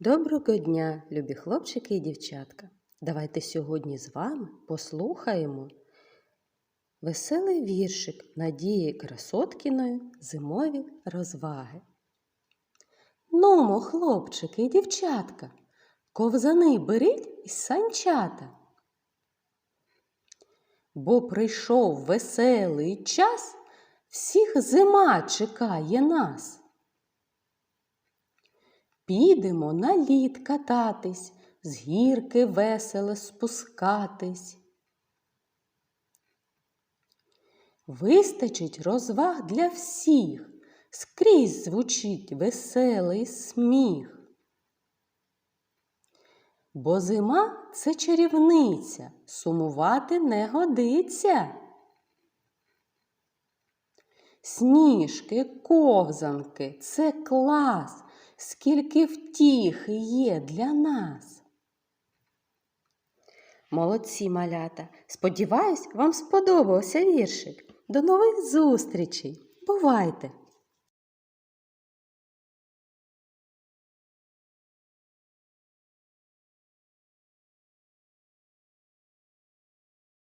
Доброго дня, любі хлопчики і дівчатка. Давайте сьогодні з вами послухаємо веселий віршик Надії Красоткіної Зимові розваги. Нумо, хлопчики і дівчатка, ковзани беріть і санчата. Бо прийшов веселий час, всіх зима чекає нас. Підемо на лід кататись, з гірки весело спускатись. Вистачить розваг для всіх, скрізь звучить веселий сміх. Бо зима це чарівниця, сумувати не годиться. Сніжки, ковзанки це клас, скільки втіх є для нас. Молодці малята! Сподіваюсь, вам сподобався віршик. До нових зустрічей! Бувайте!